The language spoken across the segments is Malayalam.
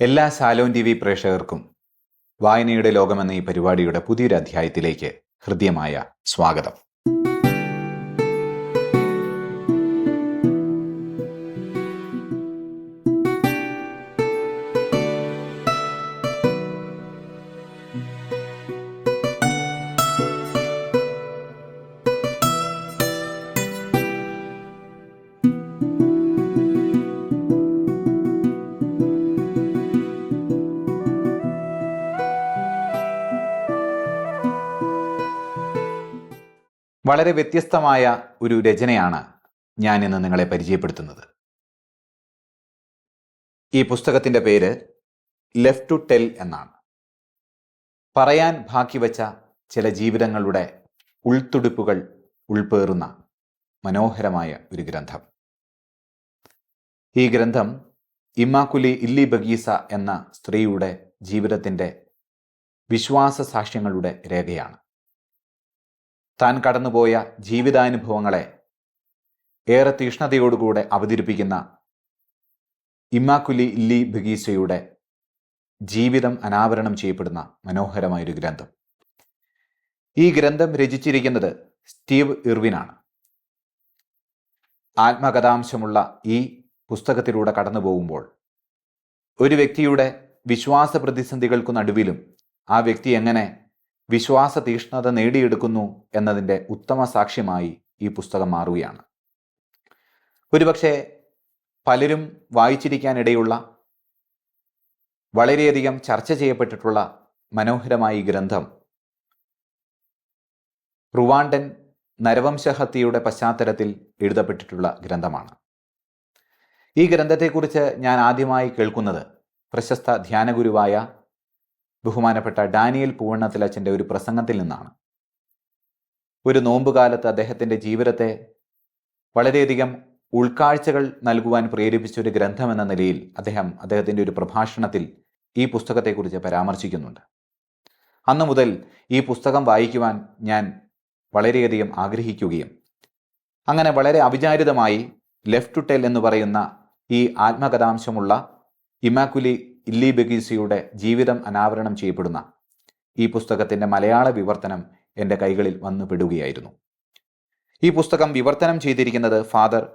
എല്ലാ സാലോൺ ടി വി പ്രേക്ഷകർക്കും വായനയുടെ ലോകമെന്ന ഈ പരിപാടിയുടെ പുതിയൊരു അധ്യായത്തിലേക്ക് ഹൃദ്യമായ സ്വാഗതം. വളരെ വ്യത്യസ്തമായ ഒരു രചനയാണ് ഞാൻ ഇന്ന് നിങ്ങളെ പരിചയപ്പെടുത്തുന്നത്. ഈ പുസ്തകത്തിന്റെ പേര് ലെഫ്റ്റ് ടു ടെൽ എന്നാണ്. പറയാൻ ബാക്കി വച്ച ചില ജീവിതങ്ങളുടെ ഉൾത്തുടിപ്പുകൾ ഉൾപ്പേറുന്ന മനോഹരമായ ഒരു ഗ്രന്ഥം. ഈ ഗ്രന്ഥം ഇമ്മാക്കുലി ഇല്ലി ബഗീസ എന്ന സ്ത്രീയുടെ ജീവിതത്തിന്റെ വിശ്വാസ സാക്ഷ്യങ്ങളുടെ രേഖയാണ്. താൻ കടന്നുപോയ ജീവിതാനുഭവങ്ങളെ ഏറെ തീഷ്ണതയോടുകൂടെ അവതരിപ്പിക്കുന്ന ഇമ്മാക്കുലി ഇല്ലി ബഗീസയുടെ ജീവിതം അനാവരണം ചെയ്യപ്പെടുന്ന മനോഹരമായൊരു ഗ്രന്ഥം. ഈ ഗ്രന്ഥം രചിച്ചിരിക്കുന്നത് സ്റ്റീവ് ഇർവിനാണ്. ആത്മകഥാംശമുള്ള ഈ പുസ്തകത്തിലൂടെ കടന്നു പോകുമ്പോൾ ഒരു വ്യക്തിയുടെ വിശ്വാസ പ്രതിസന്ധികൾക്കു നടുവിലും ആ വ്യക്തി എങ്ങനെ വിശ്വാസ തീഷ്ണത നേടിയെടുക്കുന്നു എന്നതിന്റെ ഉത്തമ സാക്ഷ്യമായി ഈ പുസ്തകം മാറുകയാണ്. ഒരുപക്ഷെ പലരും വായിച്ചിരിക്കാനിടയുള്ള വളരെയധികം ചർച്ച ചെയ്യപ്പെട്ടിട്ടുള്ള മനോഹരമായ ഈ ഗ്രന്ഥം റുവാണ്ടൻ നരവംശഹത്യയുടെ പശ്ചാത്തലത്തിൽ എഴുതപ്പെട്ടിട്ടുള്ള ഗ്രന്ഥമാണ്. ഈ ഗ്രന്ഥത്തെക്കുറിച്ച് ഞാൻ ആദ്യമായി കേൾക്കുന്നത് പ്രശസ്ത ധ്യാനഗുരുവായ ബഹുമാനപ്പെട്ട ഡാനിയൽ പൂവണ്ണത്തിലച്ചന്റെ ഒരു പ്രസംഗത്തിൽ നിന്നാണ്. ഒരു നോമ്പുകാലത്ത് അദ്ദേഹത്തിന്റെ ജീവിതത്തെ വളരെയധികം ഉൾക്കാഴ്ചകൾ നൽകുവാൻ പ്രേരിപ്പിച്ച ഒരു ഗ്രന്ഥം എന്ന നിലയിൽ അദ്ദേഹം അദ്ദേഹത്തിന്റെ ഒരു പ്രഭാഷണത്തിൽ ഈ പുസ്തകത്തെക്കുറിച്ച് പരാമർശിക്കുന്നുണ്ട്. അന്നു മുതൽ ഈ പുസ്തകം വായിക്കുവാൻ ഞാൻ വളരെയധികം ആഗ്രഹിക്കുകയും അങ്ങനെ വളരെ അവിചാരിതമായി ലെഫ്റ്റ് ടു ടെൽ എന്ന് പറയുന്ന ഈ ആത്മകഥാംശമുള്ള ഇമാക്കുലി ഇല്ലി ബഗീസിയുടെ ജീവിതം അനാവരണം ചെയ്യപ്പെടുന്ന ഈ പുസ്തകത്തിന്റെ മലയാള വിവർത്തനം എന്റെ കൈകളിൽ വന്നു പെടുകയായിരുന്നു. ഈ പുസ്തകം വിവർത്തനം ചെയ്തിരിക്കുന്നത് ഫാദർ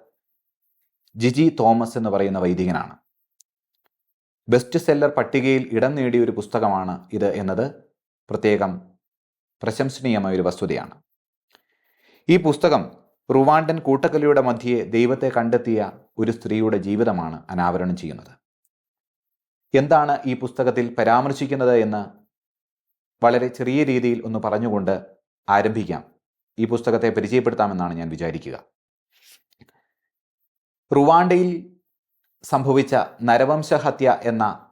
ജിജി തോമസ് എന്ന് പറയുന്ന വൈദികനാണ്. ബെസ്റ്റ് സെല്ലർ പട്ടികയിൽ ഇടം നേടിയ ഒരു പുസ്തകമാണ് ഇത് എന്നത്. പ്രത്യേകം പ്രശംസനീയമായ ഒരു വസ്തുതയാണ്. ഈ പുസ്തകം റുവാണ്ടൻ കൂട്ടക്കലിയുടെ മധ്യേ ദൈവത്തെ കണ്ടെത്തിയ ഒരു സ്ത്രീയുടെ ജീവിതമാണ് അനാവരണം ചെയ്യുന്നത്. എന്താണ് ഈ പുസ്തകത്തിൽ പരാമർശിക്കുന്നത് എന്ന് വളരെ ചെറിയ രീതിയിൽ ഒന്ന് പറഞ്ഞുകൊണ്ട് ആരംഭിക്കാം. ഈ പുസ്തകത്തെ പരിചയപ്പെടുത്താമെന്നാണ് ഞാൻ വിചാരിക്കുക. റുവാണ്ടയിൽ സംഭവിച്ച നരവംശഹത്യ എന്ന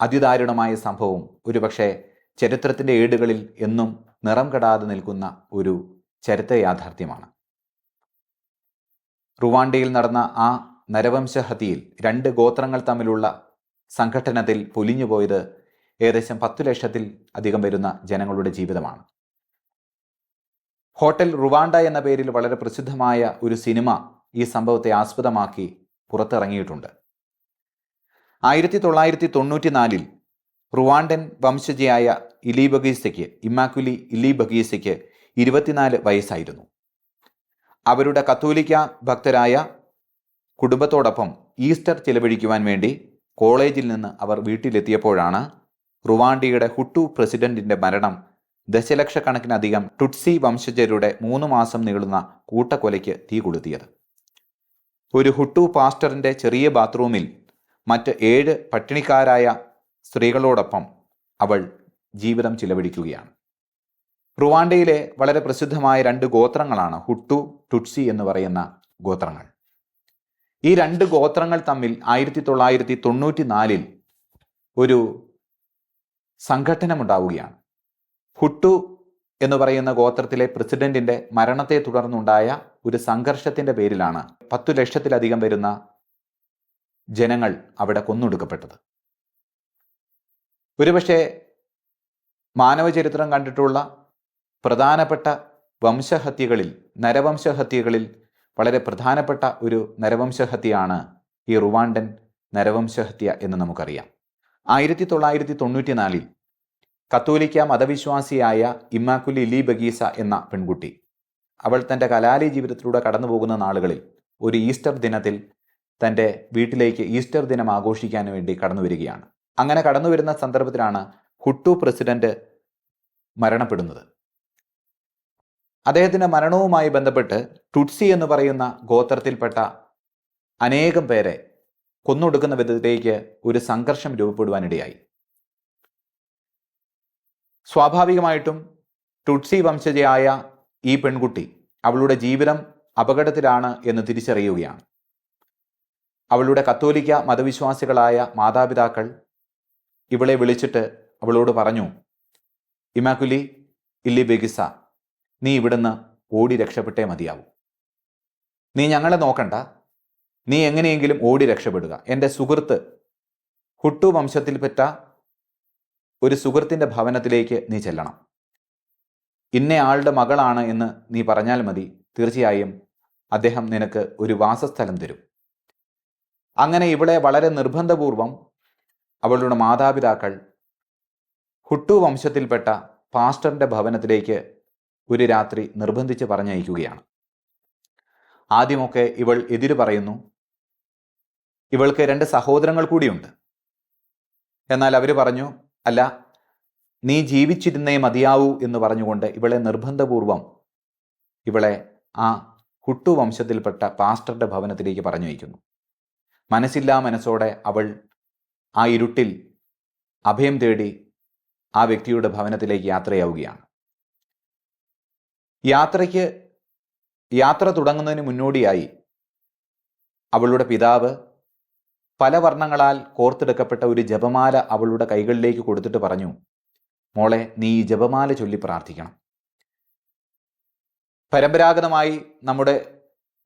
അതിദാരുണമായ സംഭവം ഒരുപക്ഷെ ചരിത്രത്തിന്റെ ഏടുകളിൽ എന്നും നിറം കെടാതെ നിൽക്കുന്ന ഒരു ചരിത്ര യാഥാർത്ഥ്യമാണ്. റുവാണ്ടയിൽ നടന്ന ആ നരവംശഹത്യയിൽ രണ്ട് ഗോത്രങ്ങൾ തമ്മിലുള്ള സംഘട്ടനത്തിൽ പൊലിഞ്ഞുപോയത് ഏകദേശം പത്തു ലക്ഷത്തിൽ അധികം വരുന്ന ജനങ്ങളുടെ ജീവിതമാണ്. ഹോട്ടൽ റുവാണ്ട എന്ന പേരിൽ വളരെ പ്രസിദ്ധമായ ഒരു സിനിമ ഈ സംഭവത്തെ ആസ്പദമാക്കി പുറത്തിറങ്ങിയിട്ടുണ്ട്. ആയിരത്തി തൊള്ളായിരത്തി തൊണ്ണൂറ്റിനാലിൽ റുവാണ്ടൻ വംശജയായ ഇലി ബഗീസയ്ക്ക് ഇമ്മാക്കുലി ഇലി ബഗീസയ്ക്ക് ഇരുപത്തിനാല് വയസ്സായിരുന്നു. അവരുടെ കത്തോലിക്ക ഭക്തരായ കുടുംബത്തോടൊപ്പം ഈസ്റ്റർ ചെലവഴിക്കുവാൻ വേണ്ടി കോളേജിൽ നിന്ന് അവർ വീട്ടിലെത്തിയപ്പോഴാണ് റുവാണ്ടിയുടെ ഹുട്ടു പ്രസിഡന്റിന്റെ മരണം. ദശലക്ഷക്കണക്കിനധികം ടുട്സി വംശജരുടെ മൂന്ന് മാസം നീളുന്ന കൂട്ടക്കൊലയ്ക്ക് തീ കൊളുത്തിയത്. ഒരു ഹുട്ടു പാസ്റ്ററിന്റെ ചെറിയ ബാത്റൂമിൽ മറ്റ് ഏഴ് പട്ടിണിക്കാരായ സ്ത്രീകളോടൊപ്പം അവൾ ജീവിതം ചിലവഴിക്കുകയാണ്. റുവാണ്ടയിലെ വളരെ പ്രസിദ്ധമായ രണ്ട് ഗോത്രങ്ങളാണ് ഹുട്ടു ടുട്സി എന്ന് പറയുന്ന ഗോത്രങ്ങൾ. ഈ രണ്ട് ഗോത്രങ്ങൾ തമ്മിൽ ആയിരത്തി തൊള്ളായിരത്തി തൊണ്ണൂറ്റി നാലിൽ ഒരു സംഘട്ടനമുണ്ടാവുകയാണ്. ഹുട്ടു എന്ന് പറയുന്ന ഗോത്രത്തിലെ പ്രസിഡന്റിന്റെ മരണത്തെ തുടർന്നുണ്ടായ ഒരു സംഘർഷത്തിന്റെ പേരിലാണ് പത്തു ലക്ഷത്തിലധികം വരുന്ന ജനങ്ങൾ അവിടെ കൊന്നൊടുക്കപ്പെട്ടത്. ഒരുപക്ഷെ മാനവചരിത്രം കണ്ടിട്ടുള്ള പ്രധാനപ്പെട്ട വംശഹത്യകളിൽ നരവംശഹത്യകളിൽ വളരെ പ്രധാനപ്പെട്ട ഒരു നരവംശഹത്യയാണ് ഈ റുവാണ്ടൻ നരവംശഹത്യ എന്ന് നമുക്കറിയാം. ആയിരത്തി തൊള്ളായിരത്തി തൊണ്ണൂറ്റിനാലിൽ കത്തോലിക്ക മതവിശ്വാസിയായ ഇമ്മാക്കുലി ലീ ബഗീസ എന്ന പെൺകുട്ടി അവൾ തന്റെ കലാലയ ജീവിതത്തിലൂടെ കടന്നു പോകുന്ന നാളുകളിൽ ഒരു ഈസ്റ്റർ ദിനത്തിൽ തന്റെ വീട്ടിലേക്ക് ഈസ്റ്റർ ദിനം ആഘോഷിക്കാൻ വേണ്ടി കടന്നു വരികയാണ് അങ്ങനെ കടന്നു വരുന്ന സന്ദർഭത്തിലാണ് ഹുട്ടു പ്രസിഡന്റ് മരണപ്പെടുന്നത്. അദ്ദേഹത്തിന്റെ മരണവുമായി ബന്ധപ്പെട്ട് ടുട്സി എന്ന് പറയുന്ന ഗോത്രത്തിൽപ്പെട്ട അനേകം പേരെ കൊന്നൊടുക്കുന്ന വിധത്തിലേക്ക് ഒരു സംഘർഷം രൂപപ്പെടുവാനിടയായി. സ്വാഭാവികമായിട്ടും ടുട്സി വംശജയായ ഈ പെൺകുട്ടി അവളുടെ ജീവിതം അപകടത്തിലാണ് എന്ന് തിരിച്ചറിയുകയാണ്. അവളുടെ കത്തോലിക്ക മതവിശ്വാസികളായ മാതാപിതാക്കൾ ഇവളെ വിളിച്ചിട്ട് അവളോട് പറഞ്ഞു ഇമാക്കുലി ഇല്ലി ബെഗിസ നീ ഇവിടുന്ന് ഓടി രക്ഷപ്പെട്ടേ മതിയാവൂ. നീ ഞങ്ങളെ നോക്കണ്ട. നീ എങ്ങനെയെങ്കിലും ഓടി രക്ഷപ്പെടുക. എന്റെ സുഹൃത്ത് ഹുട്ടു വംശത്തിൽപ്പെട്ട ഒരു സുഹൃത്തിന്റെ ഭവനത്തിലേക്ക് നീ ചെല്ലണം. ഇന്ന ആളുടെ മകളാണ് എന്ന് നീ പറഞ്ഞാൽ മതി. തീർച്ചയായും അദ്ദേഹം നിനക്ക് ഒരു വാസസ്ഥലം തരും. അങ്ങനെ ഇവളെ വളരെ നിർബന്ധപൂർവം അവളുടെ മാതാപിതാക്കൾ ഹുട്ടു വംശത്തിൽപ്പെട്ട പാസ്റ്ററിന്റെ ഭവനത്തിലേക്ക് ഒരു രാത്രി നിർബന്ധിച്ച് പറഞ്ഞയക്കുകയാണ്. ആദ്യമൊക്കെ ഇവൾ എതിര് പറയുന്നു ഇവൾക്ക് രണ്ട് സഹോദരങ്ങൾ കൂടിയുണ്ട്. എന്നാൽ അവർ പറഞ്ഞു അല്ല നീ ജീവിച്ചിരുന്നേ മതിയാവൂ എന്ന് പറഞ്ഞുകൊണ്ട് ഇവളെ നിർബന്ധപൂർവം ഇവളെ ആ ഹുട്ടു വംശത്തിൽപ്പെട്ട പാസ്റ്ററുടെ ഭവനത്തിലേക്ക് പറഞ്ഞു വയ്ക്കുന്നു മനസ്സില്ലാ മനസ്സോടെ അവൾ ആ ഇരുട്ടിൽ അഭയം തേടി ആ വ്യക്തിയുടെ ഭവനത്തിലേക്ക് യാത്രയാവുകയാണ്. യാത്രയ്ക്ക് യാത്ര തുടങ്ങുന്നതിന് മുന്നോടിയായി അവളുടെ പിതാവ് പല വർണങ്ങളാൽ കോർത്തെടുക്കപ്പെട്ട ഒരു ജപമാല അവളുടെ കൈകളിലേക്ക് കൊടുത്തിട്ട് പറഞ്ഞു മോളെ നീ ഈ ജപമാല ചൊല്ലി പ്രാർത്ഥിക്കണം. പരമ്പരാഗതമായി നമ്മുടെ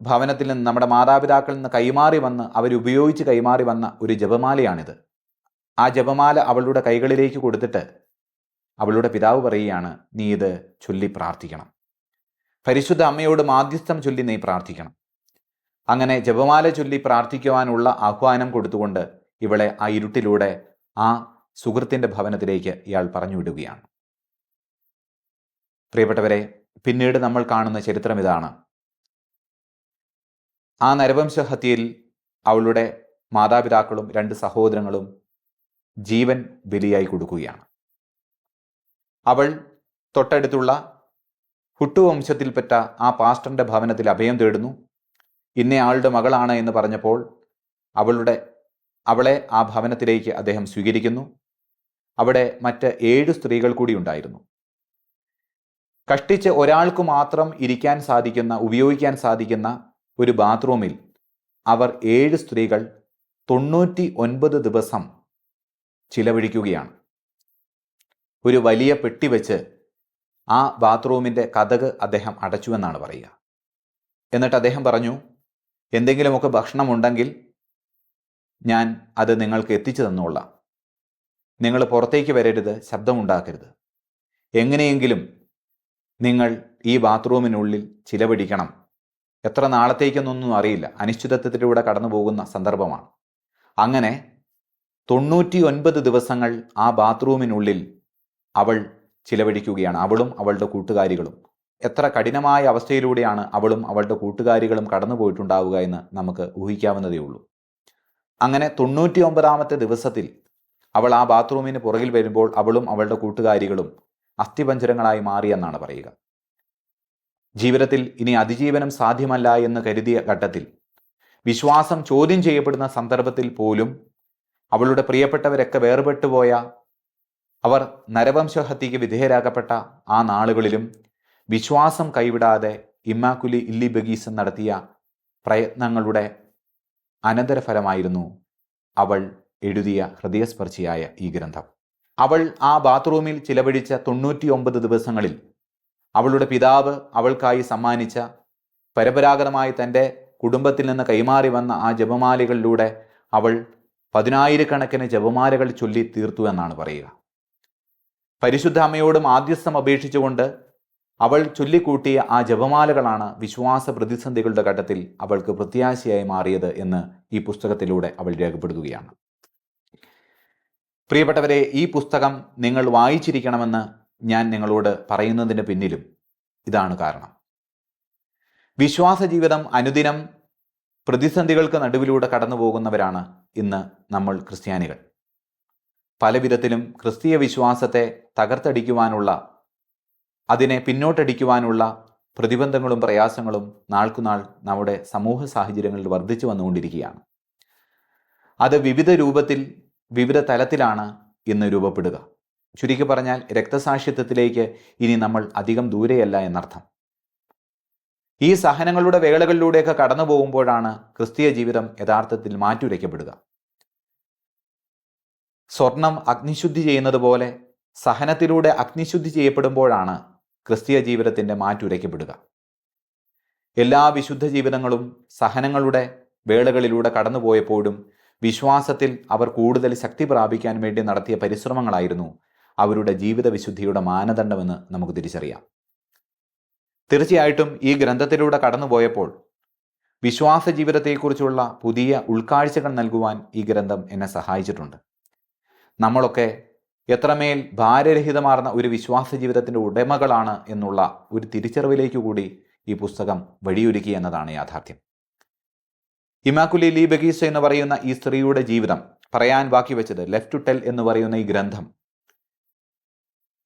ഭവനത്തിൽ നിന്ന് നമ്മുടെ മാതാപിതാക്കളിൽ നിന്ന് കൈമാറി വന്ന് അവരുപയോഗിച്ച് കൈമാറി വന്ന ഒരു ജപമാലയാണിത്. ആ ജപമാല അവളുടെ കൈകളിലേക്ക് കൊടുത്തിട്ട് അവളുടെ പിതാവ് പറയുകയാണ് നീ ഇത് ചൊല്ലി പ്രാർത്ഥിക്കണം. പരിശുദ്ധ അമ്മയോട് മാധ്യസ്ഥം ചൊല്ലി നീ പ്രാർത്ഥിക്കണം. അങ്ങനെ ജപമാല ചൊല്ലി പ്രാർത്ഥിക്കുവാനുള്ള ആഹ്വാനം കൊടുത്തുകൊണ്ട് ഇവളെ ആ ഇരുട്ടിലൂടെ ആ സുഹൃത്തിന്റെ ഭവനത്തിലേക്ക് ഇയാൾ പറഞ്ഞു വിടുകയാണ് പ്രിയപ്പെട്ടവരെ പിന്നീട് നമ്മൾ കാണുന്ന ചരിത്രം ഇതാണ്. ആ നരവംശഹത്യയിൽ അവളുടെ മാതാപിതാക്കളും രണ്ട് സഹോദരങ്ങളും ജീവൻ ബലിയായി കൊടുക്കുകയാണ്. അവൾ തൊട്ടടുത്തുള്ള ഹുട്ടു വംശത്തിൽപ്പെട്ട ആ പാസ്റ്ററിന്റെ ഭവനത്തിൽ അഭയം തേടുന്നു. ഇന്നയാളുടെ മകളാണ് എന്ന് പറഞ്ഞപ്പോൾ അവളുടെ അവളെ ആ ഭവനത്തിലേക്ക് അദ്ദേഹം സ്വീകരിക്കുന്നു. അവിടെ മറ്റ് ഏഴ് സ്ത്രീകൾ കൂടി ഉണ്ടായിരുന്നു. കഷ്ടിച്ച് ഒരാൾക്ക് മാത്രം ഇരിക്കാൻ സാധിക്കുന്ന ഉപയോഗിക്കാൻ സാധിക്കുന്ന ഒരു ബാത്റൂമിൽ അവർ ഏഴ് സ്ത്രീകൾ തൊണ്ണൂറ്റി ഒൻപത് ദിവസം ചിലവഴിക്കുകയാണ്. ഒരു വലിയ പെട്ടി വെച്ച് ആ ബാത്റൂമിന്റെ കഥക് അദ്ദേഹം അടച്ചുവെന്നാണ് പറയുക. എന്നിട്ട് അദ്ദേഹം പറഞ്ഞു എന്തെങ്കിലുമൊക്കെ ഭക്ഷണമുണ്ടെങ്കിൽ ഞാൻ അത് നിങ്ങൾക്ക് എത്തിച്ചു തന്നോളാം. നിങ്ങൾ പുറത്തേക്ക് വരരുത് ശബ്ദമുണ്ടാക്കരുത്. എങ്ങനെയെങ്കിലും നിങ്ങൾ ഈ ബാത്റൂമിനുള്ളിൽ ചിലവഴിക്കണം. എത്ര നാളത്തേക്കെന്നൊന്നും അറിയില്ല. അനിശ്ചിതത്വത്തിലൂടെ കടന്നു പോകുന്ന സന്ദർഭമാണ്. അങ്ങനെ തൊണ്ണൂറ്റി ഒൻപത് ദിവസങ്ങൾ ആ ബാത്റൂമിനുള്ളിൽ അവൾ ചിലവഴിക്കുകയാണ് അവളും അവളുടെ കൂട്ടുകാരികളും. എത്ര കഠിനമായ അവസ്ഥയിലൂടെയാണ് അവളും അവളുടെ കൂട്ടുകാരികളും കടന്നുപോയിട്ടുണ്ടാവുക എന്ന് നമുക്ക് ഊഹിക്കാവുന്നതേ ഉള്ളൂ. അങ്ങനെ തൊണ്ണൂറ്റി ഒമ്പതാമത്തെ ദിവസത്തിൽ അവൾ ആ ബാത്റൂമിന് പുറകിൽ വരുമ്പോൾ അവളും അവളുടെ കൂട്ടുകാരികളും അസ്ഥിപഞ്ചരങ്ങളായി മാറിയെന്നാണ് പറയുക. ജീവിതത്തിൽ ഇനി അതിജീവനം സാധ്യമല്ല എന്ന് കരുതിയ ഘട്ടത്തിൽ വിശ്വാസം ചോദ്യം ചെയ്യപ്പെടുന്ന സന്ദർഭത്തിൽ പോലും അവളുടെ പ്രിയപ്പെട്ടവരൊക്കെ വേർപെട്ടുപോയ അവർ നരവംശഹത്യയ്ക്ക് വിധേയരാകപ്പെട്ട ആ നാളുകളിലും വിശ്വാസം കൈവിടാതെ ഇമ്മാക്കുലി ഇല്ലി ബഗീസൻ നടത്തിയ പ്രയത്നങ്ങളുടെ അനന്തരഫലമായിരുന്നു അവൾ എഴുതിയ ഹൃദയസ്പർശിയായ ഈ ഗ്രന്ഥം. അവൾ ആ ബാത്റൂമിൽ ചിലവഴിച്ച തൊണ്ണൂറ്റി ഒമ്പത് ദിവസങ്ങളിൽ അവളുടെ പിതാവ് അവൾക്കായി സമ്മാനിച്ച പരമ്പരാഗതമായി തന്റെ കുടുംബത്തിൽ നിന്ന് കൈമാറി വന്ന ആ ജപമാലകളിലൂടെ അവൾ പതിനായിരക്കണക്കിന് ജപമാലകൾ ചൊല്ലി തീർത്തു എന്നാണ് പറയുക. പരിശുദ്ധ അമ്മയോടും ആദ്യസ്ഥം അപേക്ഷിച്ചുകൊണ്ട് അവൾ ചൊല്ലിക്കൂട്ടിയ ആ ജപമാലകളാണ് വിശ്വാസ പ്രതിസന്ധികളുടെ ഘട്ടത്തിൽ അവൾക്ക് പ്രത്യാശയായി മാറിയത് എന്ന് ഈ പുസ്തകത്തിലൂടെ അവൾ രേഖപ്പെടുത്തുകയാണ്. പ്രിയപ്പെട്ടവരെ ഈ പുസ്തകം നിങ്ങൾ വായിച്ചിരിക്കണമെന്ന് ഞാൻ നിങ്ങളോട് പറയുന്നതിന് പിന്നിലും ഇതാണ് കാരണം. വിശ്വാസ ജീവിതം അനുദിനം പ്രതിസന്ധികൾക്ക് നടുവിലൂടെ കടന്നു പോകുന്നവരാണ് ഇന്ന് നമ്മൾ ക്രിസ്ത്യാനികൾ. പല വിധത്തിലും ക്രിസ്തീയ വിശ്വാസത്തെ തകർത്തടിക്കുവാനുള്ള അതിനെ പിന്നോട്ടടിക്കുവാനുള്ള പ്രതിബന്ധങ്ങളും പ്രയാസങ്ങളും നാൾക്കുനാൾ നമ്മുടെ സമൂഹ സാഹചര്യങ്ങളിൽ വർദ്ധിച്ചു വന്നുകൊണ്ടിരിക്കുകയാണ്. അത് വിവിധ രൂപത്തിൽ വിവിധ തലത്തിലാണ് ഇന്ന് രൂപപ്പെടുക. ചുരുക്കി പറഞ്ഞാൽ രക്തസാക്ഷിത്വത്തിലേക്ക് ഇനി നമ്മൾ അധികം ദൂരെയല്ല എന്നർത്ഥം. ഈ സഹനങ്ങളുടെ വേളകളിലൂടെയൊക്കെ കടന്നു പോകുമ്പോഴാണ് ക്രിസ്തീയ ജീവിതം യഥാർത്ഥത്തിൽ മാറ്റുരയ്ക്കപ്പെടുക. സ്വർണം അഗ്നിശുദ്ധി ചെയ്യുന്നത് പോലെ സഹനത്തിലൂടെ അഗ്നിശുദ്ധി ചെയ്യപ്പെടുമ്പോഴാണ് ക്രിസ്തീയ ജീവിതത്തിന്റെ മാറ്റുരയ്ക്കപ്പെടുക എല്ലാ വിശുദ്ധ ജീവിതങ്ങളും സഹനങ്ങളുടെ വേളകളിലൂടെ കടന്നുപോയപ്പോഴും വിശ്വാസത്തിൽ അവർ കൂടുതൽ ശക്തി പ്രാപിക്കാൻ വേണ്ടി നടത്തിയ പരിശ്രമങ്ങളായിരുന്നു അവരുടെ ജീവിത വിശുദ്ധിയുടെ മാനദണ്ഡമെന്ന് നമുക്ക് തിരിച്ചറിയാം. തീർച്ചയായിട്ടും ഈ ഗ്രന്ഥത്തിലൂടെ കടന്നുപോയപ്പോൾ വിശ്വാസ ജീവിതത്തെക്കുറിച്ചുള്ള പുതിയ ഉൾക്കാഴ്ചകൾ നൽകുവാൻ ഈ ഗ്രന്ഥം എന്നെ സഹായിച്ചിട്ടുണ്ട്. നമ്മളൊക്കെ എത്രമേൽ ഭാരരഹിതമാർന്ന ഒരു വിശ്വാസ ജീവിതത്തിന്റെ ഉടമകളാണ് എന്നുള്ള ഒരു തിരിച്ചറിവിലേക്ക് കൂടി ഈ പുസ്തകം വഴിയൊരുക്കി എന്നതാണ് യാഥാർത്ഥ്യം. ഇമാക്കുലി ലീ ബഗീസ എന്ന് പറയുന്ന ഈ സ്ത്രീയുടെ ജീവിതം പറയാൻ ബാക്കി വെച്ചത് ലെഫ്റ്റ് ടു ടെൽ എന്ന് പറയുന്ന ഈ ഗ്രന്ഥം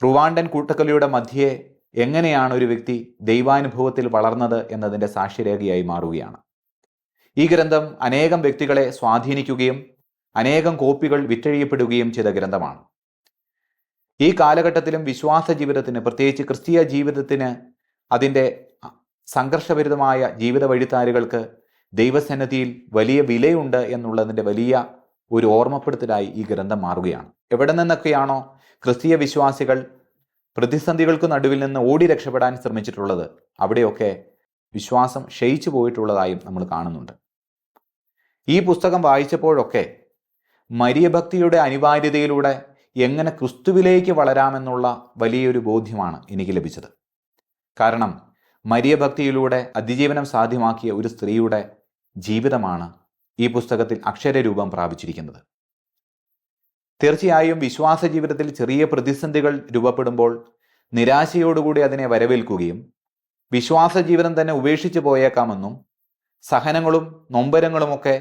റുവാണ്ടൻ കൂട്ടക്കലിയുടെ മധ്യേ എങ്ങനെയാണ് ഒരു വ്യക്തി ദൈവാനുഭവത്തിൽ വളർന്നത് എന്നതിന്റെ സാക്ഷ്യരേഖയായി മാറുകയാണ്. ഈ ഗ്രന്ഥം അനേകം വ്യക്തികളെ സ്വാധീനിക്കുകയും അനേകം കോപ്പികൾ വിറ്റഴിയപ്പെടുകയും ചെയ്ത ഗ്രന്ഥമാണ്. ഈ കാലഘട്ടത്തിലും വിശ്വാസ ജീവിതത്തിന് പ്രത്യേകിച്ച് ക്രിസ്തീയ ജീവിതത്തിന് അതിന്റെ സംഘർഷഭരിതമായ ജീവിത വഴിത്താരുകൾക്ക് ദൈവസന്നദ്ധിയിൽ വലിയ വിലയുണ്ട് എന്നുള്ളതിന്റെ വലിയ ഒരു ഓർമ്മപ്പെടുത്തലായി ഈ ഗ്രന്ഥം മാറുകയാണ്. എവിടെ നിന്നൊക്കെയാണോ ക്രിസ്തീയ വിശ്വാസികൾ പ്രതിസന്ധികൾക്ക് നടുവിൽ നിന്ന് ഓടി രക്ഷപ്പെടാൻ ശ്രമിച്ചിട്ടുള്ളത് അവിടെയൊക്കെ വിശ്വാസം ക്ഷയിച്ചു പോയിട്ടുള്ളതായും നമ്മൾ കാണുന്നുണ്ട്. ഈ പുസ്തകം വായിച്ചപ്പോഴൊക്കെ മരിയഭക്തിയുടെ അനിവാര്യതയിലൂടെ എങ്ങനെ ക്രിസ്തുവിലേക്ക് വളരാമെന്നുള്ള വലിയൊരു ബോധ്യമാണ് എനിക്ക് ലഭിച്ചത്. കാരണം മരിയഭക്തിയിലൂടെ അതിജീവനം സാധ്യമാക്കിയ ഒരു സ്ത്രീയുടെ ജീവിതമാണ് ഈ പുസ്തകത്തിൽ അക്ഷരരൂപം പ്രാപിച്ചിരിക്കുന്നത്. തീർച്ചയായും വിശ്വാസ ജീവിതത്തിൽ ചെറിയ പ്രതിസന്ധികൾ രൂപപ്പെടുമ്പോൾ നിരാശയോടുകൂടി അതിനെ വരവേൽക്കുകയും വിശ്വാസ ജീവിതം തന്നെ ഉപേക്ഷിച്ചു പോയേക്കാമെന്നും സഹനങ്ങളും നൊമ്പരങ്ങളുമൊക്കെ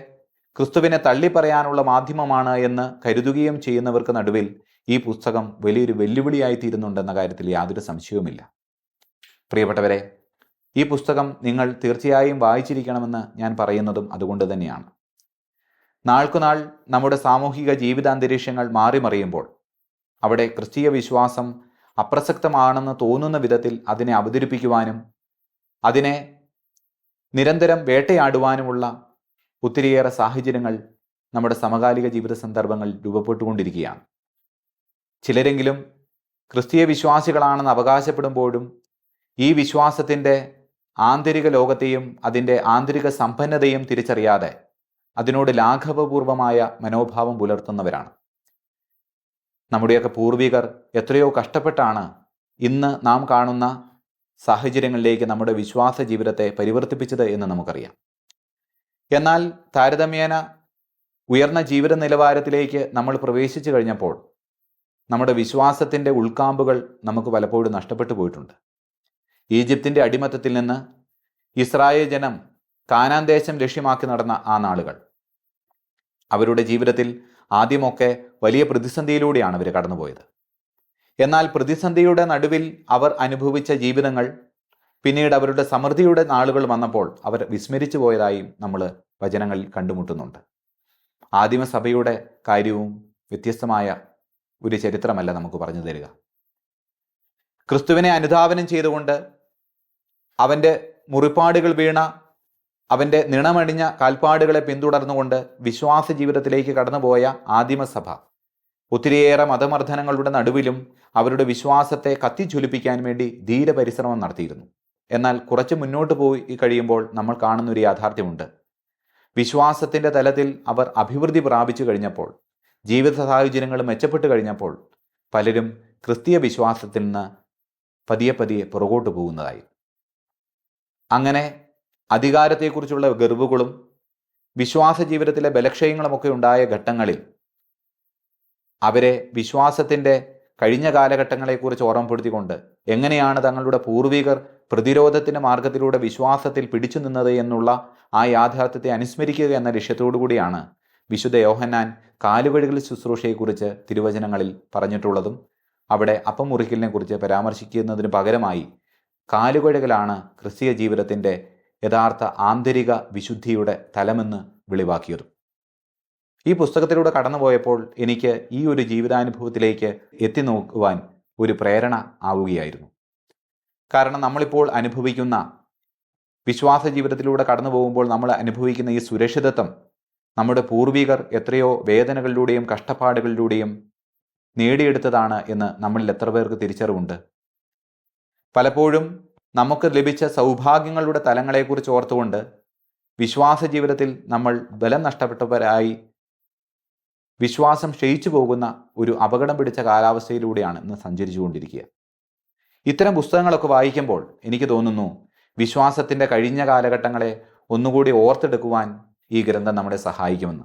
ക്രിസ്തുവിനെ തള്ളിപ്പറയാനുള്ള മാധ്യമമാണ് എന്ന് കരുതുകയും ചെയ്യുന്നവർക്ക് നടുവിൽ ഈ പുസ്തകം വലിയൊരു വെല്ലുവിളിയായി തീരുന്നുണ്ടെന്ന കാര്യത്തിൽ യാതൊരു സംശയവുമില്ല. പ്രിയപ്പെട്ടവരെ ഈ പുസ്തകം നിങ്ങൾ തീർച്ചയായും വായിച്ചിരിക്കണമെന്ന് ഞാൻ പറയുന്നതും അതുകൊണ്ട് തന്നെയാണ്. നാൾക്കുനാൾ നമ്മുടെ സാമൂഹിക ജീവിതാന്തരീക്ഷങ്ങൾ മാറിമറിയുമ്പോൾ അവിടെ ക്രിസ്തീയ വിശ്വാസം അപ്രസക്തമാണെന്ന് തോന്നുന്ന വിധത്തിൽ അതിനെ അവതരിപ്പിക്കുവാനും അതിനെ നിരന്തരം വേട്ടയാടുവാനുമുള്ള ഒത്തിരിയേറെ സാഹചര്യങ്ങൾ നമ്മുടെ സമകാലിക ജീവിത സന്ദർഭങ്ങൾ രൂപപ്പെട്ടുകൊണ്ടിരിക്കുകയാണ്. ചിലരെങ്കിലും ക്രിസ്തീയ വിശ്വാസികളാണെന്ന് അവകാശപ്പെടുമ്പോഴും ഈ വിശ്വാസത്തിന്റെ ആന്തരിക ലോകത്തെയും അതിന്റെ ആന്തരിക സമ്പന്നതയും തിരിച്ചറിയാതെ അതിനോട് ലാഘവപൂർവമായ മനോഭാവം പുലർത്തുന്നവരാണ്. നമ്മുടെയൊക്കെ പൂർവികർ എത്രയോ കഷ്ടപ്പെട്ടാണ് ഇന്ന് നാം കാണുന്ന സാഹചര്യങ്ങളിലേക്ക് നമ്മുടെ വിശ്വാസ ജീവിതത്തെ പരിവർത്തിപ്പിച്ചത് എന്ന് നമുക്കറിയാം. എന്നാൽ താരതമ്യേന ഉയർന്ന ജീവിത നിലവാരത്തിലേക്ക് നമ്മൾ പ്രവേശിച്ചു കഴിഞ്ഞപ്പോൾ നമ്മുടെ വിശ്വാസത്തിന്റെ ഉൾക്കാമ്പുകൾ നമുക്ക് പലപ്പോഴും നഷ്ടപ്പെട്ടു പോയിട്ടുണ്ട്. ഈജിപ്തിന്റെ അടിമത്തത്തിൽ നിന്ന് ഇസ്രായേൽ ജനം കാനാൻ ദേശം ലക്ഷ്യമാക്കി നടന്ന ആ നാളുകൾ. അവരുടെ ജീവിതത്തിൽ ആദ്യമൊക്കെ വലിയ പ്രതിസന്ധിയിലൂടെയാണ് അവർ കടന്നുപോയത്. എന്നാൽ പ്രതിസന്ധിയുടെ നടുവിൽ അവർ അനുഭവിച്ച ജീവിതങ്ങൾ പിന്നീട് അവരുടെ സമൃദ്ധിയുടെ നാളുകൾ വന്നപ്പോൾ അവർ വിസ്മരിച്ചു പോയതായും നമ്മൾ വചനങ്ങളിൽ കണ്ടുമുട്ടുന്നുണ്ട്. ആദിമസഭയുടെ കാര്യവും വ്യത്യസ്തമായ ഒരു ചരിത്രമല്ല നമുക്ക് പറഞ്ഞു തരിക. ക്രിസ്തുവിനെ അനുധാവനം ചെയ്തുകൊണ്ട് അവന്റെ മുറിപ്പാടുകൾ വീണ അവന്റെ നിണമണിഞ്ഞ കാൽപ്പാടുകളെ പിന്തുടർന്നുകൊണ്ട് വിശ്വാസ ജീവിതത്തിലേക്ക് കടന്നുപോയ ആദിമസഭ ഒത്തിരിയേറെ മതമർദ്ദനങ്ങളുടെ നടുവിലും അവരുടെ വിശ്വാസത്തെ കത്തിച്ചൊലിപ്പിക്കാൻ വേണ്ടി ധീരപരിശ്രമം നടത്തിയിരുന്നു. എന്നാൽ കുറച്ച് മുന്നോട്ട് പോയി കഴിയുമ്പോൾ നമ്മൾ കാണുന്നൊരു യാഥാർത്ഥ്യമുണ്ട്. വിശ്വാസത്തിന്റെ തലത്തിൽ അവർ അഭിവൃദ്ധി പ്രാപിച്ചു കഴിഞ്ഞപ്പോൾ ജീവിത സാഹചര്യങ്ങൾ മെച്ചപ്പെട്ട് കഴിഞ്ഞപ്പോൾ പലരും ക്രിസ്തീയ വിശ്വാസത്തിൽ നിന്ന് പതിയെ പതിയെ പുറകോട്ട് പോകുന്നതായി. അങ്ങനെ അധികാരത്തെക്കുറിച്ചുള്ള ഗർവുകളും വിശ്വാസ ജീവിതത്തിലെ ബലക്ഷയങ്ങളുമൊക്കെ ഉണ്ടായ ഘട്ടങ്ങളിൽ അവരെ വിശ്വാസത്തിന്റെ കഴിഞ്ഞ കാലഘട്ടങ്ങളെക്കുറിച്ച് ഓർമ്മപ്പെടുത്തിക്കൊണ്ട് എങ്ങനെയാണ് തങ്ങളുടെ പൂർവികർ പ്രതിരോധത്തിന്റെ മാർഗത്തിലൂടെ വിശ്വാസത്തിൽ പിടിച്ചു നിന്നത് എന്നുള്ള ആ യാഥാർത്ഥ്യത്തെ അനുസ്മരിക്കുക എന്ന ലക്ഷ്യത്തോടു കൂടിയാണ് വിശുദ്ധ യോഹന്നാൻ കാലുവഴികൾ ശുശ്രൂഷയെക്കുറിച്ച് തിരുവചനങ്ങളിൽ പറഞ്ഞിട്ടുള്ളതും അവിടെ അപ്പം മുറിക്കലിനെ കുറിച്ച് പരാമർശിക്കുന്നതിന് പകരമായി കാലുകഴുകലാണ് ക്രിസ്തീയ ജീവിതത്തിന്റെ യഥാർത്ഥ ആന്തരിക വിശുദ്ധിയുടെ തലമെന്ന് വെളിവാക്കിയതും. ഈ പുസ്തകത്തിലൂടെ കടന്നുപോയപ്പോൾ എനിക്ക് ഈ ഒരു ജീവിതാനുഭവത്തിലേക്ക് എത്തി നോക്കുവാൻ ഒരു പ്രേരണ ആവുകയായിരുന്നു. കാരണം നമ്മളിപ്പോൾ അനുഭവിക്കുന്ന വിശ്വാസ ജീവിതത്തിലൂടെ കടന്നു പോകുമ്പോൾ നമ്മൾ അനുഭവിക്കുന്ന ഈ സുരക്ഷിതത്വം നമ്മുടെ പൂർവികർ എത്രയോ വേദനകളിലൂടെയും കഷ്ടപ്പാടുകളിലൂടെയും നേടിയെടുത്തതാണ് എന്ന് നമ്മളിൽ എത്ര പേർക്ക് തിരിച്ചറിവുണ്ട്. പലപ്പോഴും നമുക്ക് ലഭിച്ച സൗഭാഗ്യങ്ങളുടെ തലങ്ങളെക്കുറിച്ച് ഓർത്തുകൊണ്ട് വിശ്വാസ ജീവിതത്തിൽ നമ്മൾ ബലം നഷ്ടപ്പെട്ടവരായി വിശ്വാസം ക്ഷയിച്ചു പോകുന്ന ഒരു അപകടം പിടിച്ച കാലാവസ്ഥയിലൂടെയാണ് ഇന്ന് സഞ്ചരിച്ചുകൊണ്ടിരിക്കുക. ഇത്തരം പുസ്തകങ്ങളൊക്കെ വായിക്കുമ്പോൾ എനിക്ക് തോന്നുന്നു വിശ്വാസത്തിന്റെ കഴിഞ്ഞ കാലഘട്ടങ്ങളെ ഒന്നുകൂടി ഓർത്തെടുക്കുവാൻ ഈ ഗ്രന്ഥം നമ്മളെ സഹായിക്കുമെന്ന്.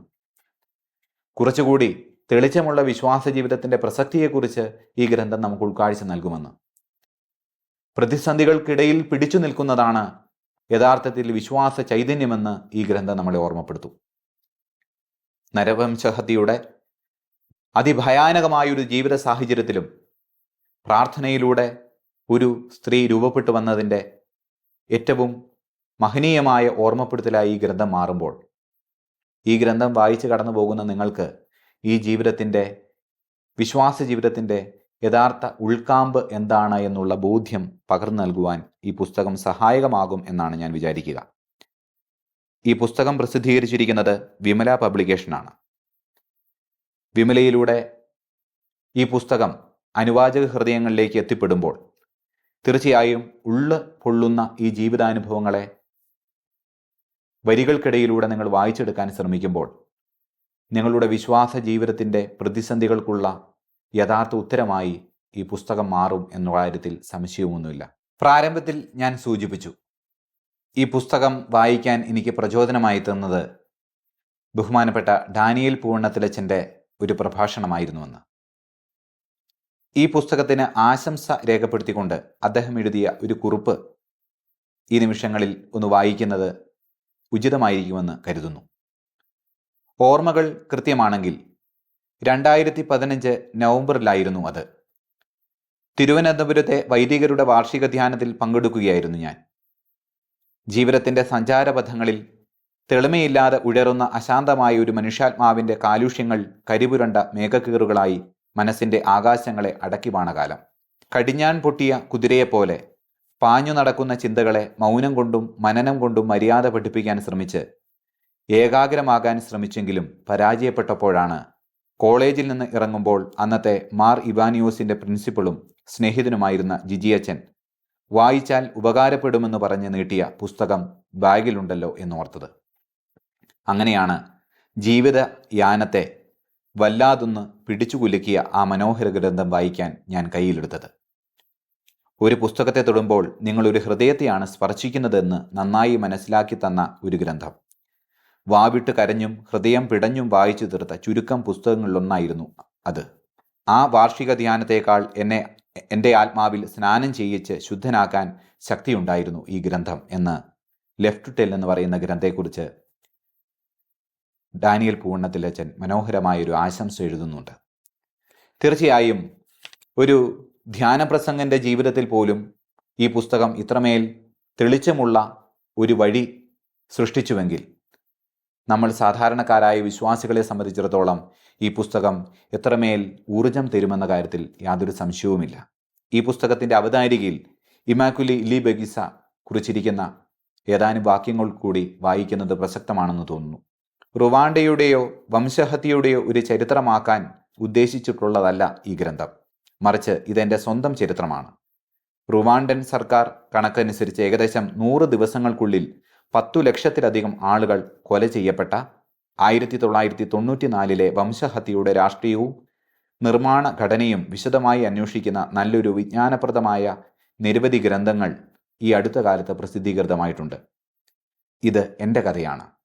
കുറച്ചുകൂടി തെളിച്ചമുള്ള വിശ്വാസ ജീവിതത്തിന്റെ പ്രസക്തിയെക്കുറിച്ച് ഈ ഗ്രന്ഥം നമുക്ക് ഉൾക്കാഴ്ച നൽകുമെന്ന്. പ്രതിസന്ധികൾക്കിടയിൽ പിടിച്ചു നിൽക്കുന്നതാണ് യഥാർത്ഥത്തിൽ വിശ്വാസ ചൈതന്യമെന്ന് ഈ ഗ്രന്ഥം നമ്മളെ ഓർമ്മപ്പെടുത്തും. നരവംശഹത്യയുടെ അതിഭയാനകമായൊരു ജീവിത സാഹചര്യത്തിലും പ്രാർത്ഥനയിലൂടെ ഒരു സ്ത്രീ രൂപപ്പെട്ടു വന്നതിന്റെ ഏറ്റവും മഹനീയമായ ഓർമ്മപ്പെടുത്തലായി ഈ ഗ്രന്ഥം മാറുമ്പോൾ. ഈ ഗ്രന്ഥം വായിച്ചു കടന്നു പോകുന്ന നിങ്ങൾക്ക് ഈ ജീവിതത്തിന്റെ വിശ്വാസ ജീവിതത്തിന്റെ യഥാർത്ഥ ഉൾക്കാമ്പ് എന്താണ് എന്നുള്ള ബോധ്യം പകർന്നു നൽകുവാൻ ഈ പുസ്തകം സഹായകമാകും എന്നാണ് ഞാൻ വിചാരിക്കുക. ഈ പുസ്തകം പ്രസിദ്ധീകരിച്ചിരിക്കുന്നത് വിമല പബ്ലിക്കേഷനാണ്. വിമലയിലൂടെ ഈ പുസ്തകം അനുവാചക ഹൃദയങ്ങളിലേക്ക് എത്തിപ്പെടുമ്പോൾ തീർച്ചയായും ഉള്ള് പൊള്ളുന്ന ഈ ജീവിതാനുഭവങ്ങളെ വരികൾക്കിടയിലൂടെ നിങ്ങൾ വായിച്ചെടുക്കാൻ ശ്രമിക്കുമ്പോൾ നിങ്ങളുടെ വിശ്വാസ ജീവിതത്തിന്റെ പ്രതിസന്ധികൾക്കുള്ള യഥാർത്ഥ ഉത്തരമായി ഈ പുസ്തകം മാറും എന്ന കാര്യത്തിൽ സംശയവുമൊന്നുമില്ല പ്രാരംഭത്തിൽ ഞാൻ സൂചിപ്പിച്ചു ഈ പുസ്തകം വായിക്കാൻ എനിക്ക് പ്രചോദനമായി തന്നത് ബഹുമാനപ്പെട്ട ഡാനിയൽ പൂർണത്തിലച്ചന്റെ ഒരു പ്രഭാഷണമായിരുന്നുവെന്ന്. ഈ പുസ്തകത്തിന് ആശംസ രേഖപ്പെടുത്തിക്കൊണ്ട് അദ്ദേഹം എഴുതിയ ഒരു കുറിപ്പ് ഈ നിമിഷങ്ങളിൽ ഒന്ന് വായിക്കുന്നത് ഉചിതമായിരിക്കുമെന്ന് കരുതുന്നു. ഓർമ്മകൾ കൃത്യമാണെങ്കിൽ രണ്ടായിരത്തി പതിനഞ്ച് നവംബറിലായിരുന്നു അത്. തിരുവനന്തപുരത്തെ വൈദികരുടെ വാർഷിക ധ്യാനത്തിൽ പങ്കെടുക്കുകയായിരുന്നു ഞാൻ. ജീവിതത്തിന്റെ സഞ്ചാരപഥങ്ങളിൽ തെളിമയില്ലാതെ ഉഴറുന്ന അശാന്തമായ ഒരു മനുഷ്യാത്മാവിന്റെ കാലുഷ്യങ്ങൾ കരിപുരണ്ട മേഘക്കീറുകളായി മനസ്സിന്റെ ആകാശങ്ങളെ അടക്കിവാണ കാലം കടിഞ്ഞാൻ പൊട്ടിയ കുതിരയെപ്പോലെ പാഞ്ഞു നടക്കുന്ന ചിന്തകളെ മൗനം കൊണ്ടും മനനം കൊണ്ടും മര്യാദ പഠിപ്പിക്കാൻ ശ്രമിച്ച് ഏകാഗ്രമാകാൻ ശ്രമിച്ചെങ്കിലും പരാജയപ്പെട്ടപ്പോഴാണ് കോളേജിൽ നിന്ന് ഇറങ്ങുമ്പോൾ അന്നത്തെ മാർ ഇവാനിയോസിന്റെ പ്രിൻസിപ്പളും സ്നേഹിതനുമായിരുന്ന ജിജിയച്ചൻ വായിച്ചാൽ ഉപകാരപ്പെടുമെന്ന് പറഞ്ഞ് നീട്ടിയ പുസ്തകം ബാഗിലുണ്ടല്ലോ എന്നോർത്തത് അങ്ങനെയാണ് ജീവിത യാനത്തെ വല്ലാതൊന്ന് പിടിച്ചുകുലുക്കിയ ആ മനോഹര ഗ്രന്ഥം വായിക്കാൻ ഞാൻ കയ്യിലെടുത്തത്. ഒരു പുസ്തകത്തെ തൊടുമ്പോൾ ഒരു ഹൃദയത്തെയാണ് സ്പർശിക്കുന്നതെന്ന് നന്നായി മനസ്സിലാക്കി തന്ന ഒരു ഗ്രന്ഥം. വാവിട്ട് കരഞ്ഞും ഹൃദയം പിടഞ്ഞും വായിച്ചു തീർത്ത ചുരുക്കം പുസ്തകങ്ങളിലൊന്നായിരുന്നു അത്. ആ വാർഷിക ധ്യാനത്തേക്കാൾ എന്നെ എന്റെ ആത്മാവിൽ സ്നാനം ചെയ്യിച്ച് ശുദ്ധനാക്കാൻ ശക്തിയുണ്ടായിരുന്നു ഈ ഗ്രന്ഥം എന്ന് ലെഫ്റ്റ് ടെൽ എന്ന് പറയുന്ന ഗ്രന്ഥത്തെക്കുറിച്ച് ഡാനിയൽ പൂർണത്തിലച്ചൻ മനോഹരമായൊരു ആശംസ എഴുതുന്നുണ്ട്. തീർച്ചയായും ഒരു ധ്യാനപ്രസംഗന്റെ ജീവിതത്തിൽ പോലും ഈ പുസ്തകം ഇത്രമേൽ തെളിച്ചമുള്ള ഒരു വഴി സൃഷ്ടിച്ചുവെങ്കിൽ നമ്മൾ സാധാരണക്കാരായ വിശ്വാസികളെ സംബന്ധിച്ചിടത്തോളം ഈ പുസ്തകം എത്രമേൽ ഊർജം തരുമെന്ന കാര്യത്തിൽ യാതൊരു സംശയവുമില്ല. ഈ പുസ്തകത്തിന്റെ അവതാരികയിൽ ഇമാക്കുലി ലി ബഗിസ കുറിച്ചിരിക്കുന്ന ഏതാനും വാക്യങ്ങൾ കൂടി വായിക്കുന്നത് പ്രസക്തമാണെന്ന് തോന്നുന്നു. റുവാണ്ടയുടെയോ വംശഹത്യയുടെയോ ഒരു ചരിത്രമാക്കാൻ ഉദ്ദേശിച്ചിട്ടുള്ളതല്ല ഈ ഗ്രന്ഥം. മറിച്ച് ഇതെന്റെ സ്വന്തം ചരിത്രമാണ്. റുവാണ്ടൻ സർക്കാർ കണക്കനുസരിച്ച് ഏകദേശം നൂറ് ദിവസങ്ങൾക്കുള്ളിൽ പത്തു ലക്ഷത്തിലധികം ആളുകൾ കൊല ചെയ്യപ്പെട്ട ആയിരത്തി തൊള്ളായിരത്തി തൊണ്ണൂറ്റിനാലിലെ വംശഹത്യയുടെ രാഷ്ട്രീയവും നിർമ്മാണ ഘടനയും വിശദമായി അന്വേഷിക്കുന്ന നല്ലൊരു വിജ്ഞാനപ്രദമായ നിരവധി ഗ്രന്ഥങ്ങൾ ഈ അടുത്ത കാലത്ത് പ്രസിദ്ധീകൃതമായിട്ടുണ്ട്. ഇത് എന്റെ കഥയാണ്.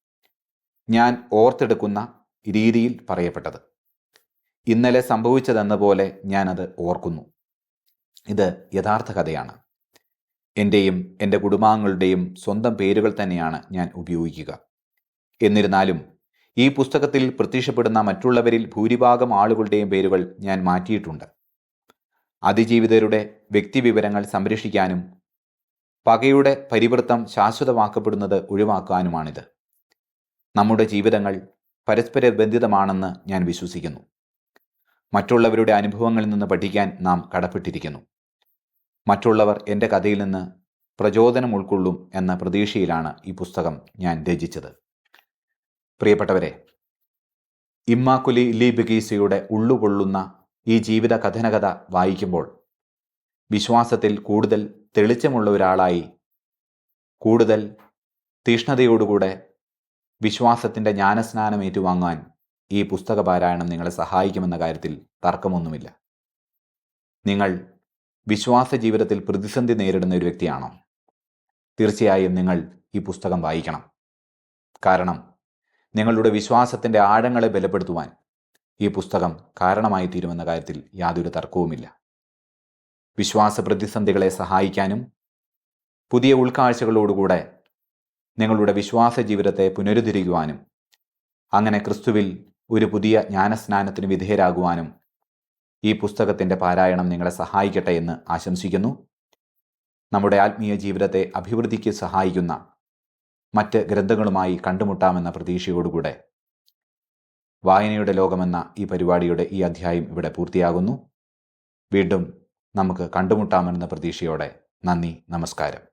ഞാൻ ഓർത്തെടുക്കുന്ന രീതിയിൽ പറയപ്പെട്ടത്. ഇന്നലെ സംഭവിച്ചതെന്ന പോലെ ഞാനത് ഓർക്കുന്നു. ഇത് യഥാർത്ഥ കഥയാണ്. എന്റെയും എന്റെ കുടുംബാംഗങ്ങളുടെയും സ്വന്തം പേരുകൾ തന്നെയാണ് ഞാൻ ഉപയോഗിക്കുക. എന്നിരുന്നാലും ഈ പുസ്തകത്തിൽ പ്രത്യക്ഷപ്പെടുന്ന മറ്റുള്ളവരിൽ ഭൂരിഭാഗം ആളുകളുടെയും പേരുകൾ ഞാൻ മാറ്റിയിട്ടുണ്ട്. അതിജീവിതരുടെ വ്യക്തിവിവരങ്ങൾ സംരക്ഷിക്കാനും പകയുടെ പരിവൃത്തം ശാശ്വതമാക്കപ്പെടുന്നത് ഒഴിവാക്കാനുമാണിത്. നമ്മുടെ ജീവിതങ്ങൾ പരസ്പര ബന്ധിതമാണെന്ന് ഞാൻ വിശ്വസിക്കുന്നു. മറ്റുള്ളവരുടെ അനുഭവങ്ങളിൽ നിന്ന് പഠിക്കാൻ നാം കടപ്പെട്ടിരിക്കുന്നു. മറ്റുള്ളവർ എന്റെ കഥയിൽ നിന്ന് പ്രചോദനം ഉൾക്കൊള്ളും എന്ന പ്രതീക്ഷയിലാണ് ഈ പുസ്തകം ഞാൻ രചിച്ചത്. പ്രിയപ്പെട്ടവരെ ഇമ്മാക്കുലി ലീബിഗീസയുടെ ഉള്ളുകൊള്ളുന്ന ഈ ജീവിത കഥനകഥ വായിക്കുമ്പോൾ വിശ്വാസത്തിൽ കൂടുതൽ തെളിച്ചമുള്ള ഒരാളായി കൂടുതൽ തീഷ്ണതയോടുകൂടെ വിശ്വാസത്തിന്റെ ജ്ഞാനസ്നാനം ഏറ്റുവാങ്ങാൻ ഈ പുസ്തക പാരായണം നിങ്ങളെ സഹായിക്കുമെന്ന കാര്യത്തിൽ തർക്കമൊന്നുമില്ല. നിങ്ങൾ വിശ്വാസ ജീവിതത്തിൽ പ്രതിസന്ധി നേരിടുന്ന ഒരു വ്യക്തിയാണോ? തീർച്ചയായും നിങ്ങൾ ഈ പുസ്തകം വായിക്കണം. കാരണം നിങ്ങളുടെ വിശ്വാസത്തിന്റെ ആഴങ്ങളെ ബലപ്പെടുത്തുവാൻ ഈ പുസ്തകം കാരണമായി തീരുമെന്ന കാര്യത്തിൽ യാതൊരു തർക്കവുമില്ല. വിശ്വാസ പ്രതിസന്ധികളെ സഹായിക്കാനും പുതിയ ഉൾക്കാഴ്ചകളോടുകൂടെ നിങ്ങളുടെ വിശ്വാസ ജീവിതത്തെ പുനരുദ്ധരിക്കുവാനും അങ്ങനെ ക്രിസ്തുവിൽ ഒരു പുതിയ ജ്ഞാനസ്നാനത്തിന് വിധേയരാകുവാനും ഈ പുസ്തകത്തിന്റെ പാരായണം നിങ്ങളെ സഹായിക്കട്ടെ എന്ന് ആശംസിക്കുന്നു. നമ്മുടെ ആത്മീയ ജീവിതത്തെ അഭിവൃദ്ധിക്ക് സഹായിക്കുന്ന മറ്റ് ഗ്രന്ഥങ്ങളുമായി കണ്ടുമുട്ടാമെന്ന പ്രതീക്ഷയോടുകൂടെ വായനയുടെ ലോകമെന്ന ഈ പരിപാടിയുടെ ഈ അധ്യായം ഇവിടെ പൂർത്തിയാകുന്നു. വീണ്ടും നമുക്ക് കണ്ടുമുട്ടാമെന്ന പ്രതീക്ഷയോടെ നന്ദി നമസ്കാരം.